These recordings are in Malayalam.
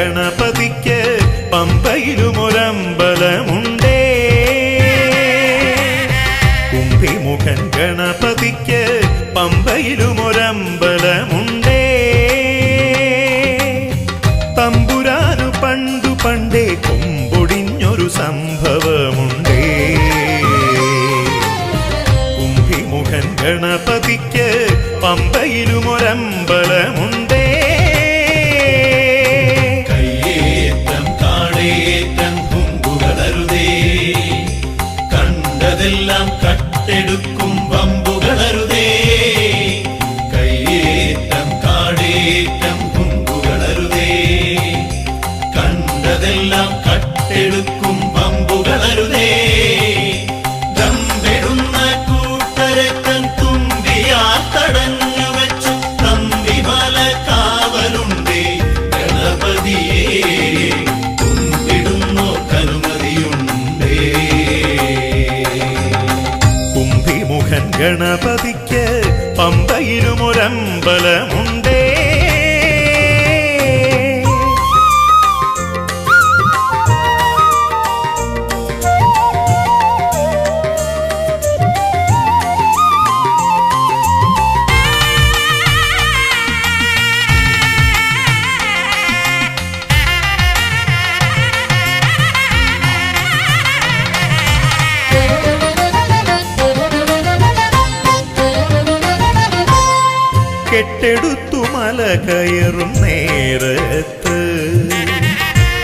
ഗണപതിക്ക് പമ്പയിലുമൊരമ്പലമുണ്ടേ കുംഭിമുഖൻ ഗണപതിക്ക് പമ്പയിലുമൊരമ്പലമുണ്ടേ തമ്പുരാനു പണ്ടു പണ്ടേ കൊമ്പൊടിഞ്ഞൊരു സംഭവമുണ്ടേ. കുംഭിമുഖൻ ഗണപതിക്ക് പമ്പയിലുമൊരമ്പലമുണ്ട് கண்ணெல்லாம் கட்டெடுக்கும் வம்புகளருதே கையேத்தம் காடேத்தம் கும்புகளருதே கண்டதெல்லாம் கட்டெடுக்கும் ഗണപതിക്ക് പമ്പയിലുമൊരമ്പലമുണ്ടേ കെട്ടെടുത്തു മല കയറും നേരത്ത്.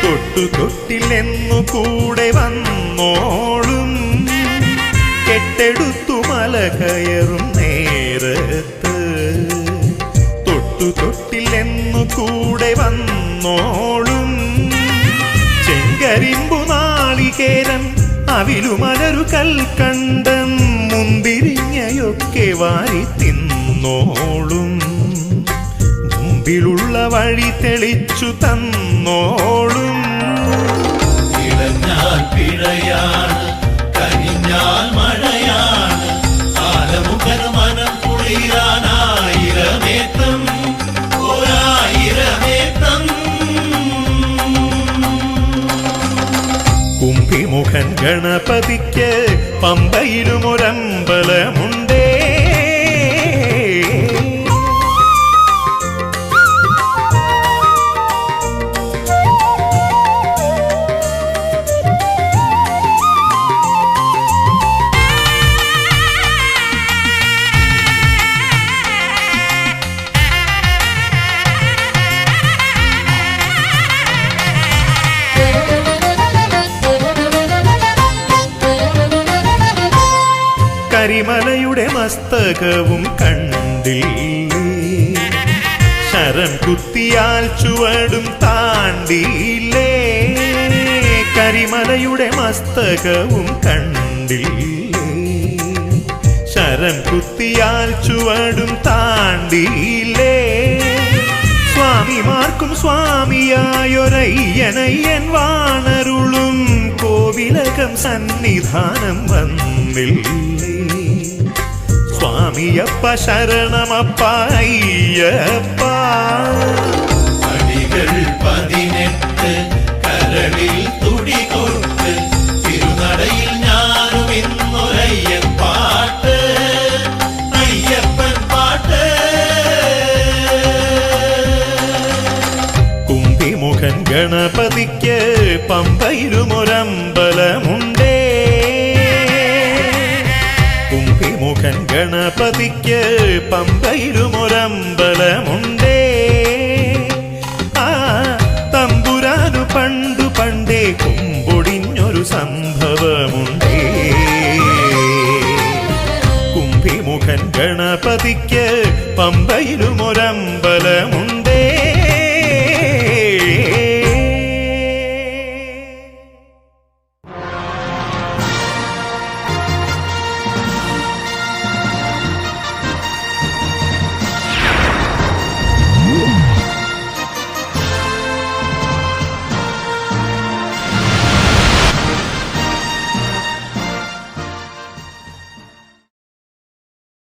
തൊട്ടു തൊട്ടില്ലെന്നു കൂടെ വന്നോളും. കെട്ടെടുത്തു മല കയറും നേരത്ത്. തൊട്ടു തൊട്ടില്ലെന്നു കൂടെ വന്നോളും. ചെങ്കരിമ്പു നാളികേരം അവിലുമലരു കൽക്കണ്ടം. മുന്തിരിഞ്ഞയൊക്കെ വാരി തിന്നോളും. മുമ്പിലുള്ള വഴി തെളിച്ചു തന്നോളും. ഇളഞ്ഞാൽ പിഴയാണ് കരിഞ്ഞാൽ മഴയാണ്. ആലമുഖന് മനം കുളിരാനായിരമേത്തം ഒരായിരമേത്തം. കുംഭിമുഖൻ ഗണപതിക്ക് പമ്പയിലുമൊരമ്പലമുണ്ടേ കരിമലയുടെ മസ്തകവും കണ്ടില്ലേ? ശരം കുത്തിയാൽ ചുവടും താണ്ടിയില്ലേ കരിമലയുടെ മസ്തകവും കണ്ടില്ലേ? ശരം കുത്തിയാൽ ചുവടും താണ്ടിയില്ലേ സ്വാമിമാർക്കും സ്വാമിയായൊരയ്യനയ്യൻ വാണരുളും കോവിലകം സന്നിധാനം വന്നില്ലേ? സ്വാമിയപ്പ ശരണമപ്പ അയ്യപ്പ അടികൾ പതിനെട്ട് കരളിൽ തുടി കൊടുത്ത് തിരുനടയിൽ ഞാനും ഇന്നൊരയ്യൻ പാട്ട്. അയ്യപ്പൻ പാട്ട്. കുമ്പിമുഖൻ ഗണപതിക്ക് പമ്പയിലുമൊരമ്പലമുണ്ടേ ഗണപതിക്ക് പമ്പയിലുമൊരമ്പലമുണ്ടേ ആ തമ്പുരാനു പണ്ടു പണ്ടേ കുമ്പൊടിഞ്ഞൊരു സംഭവമുണ്ടേ. കുംഭിമുഖൻ ഗണപതിക്ക് പമ്പയിലുമൊരമ്പലമുണ്ട്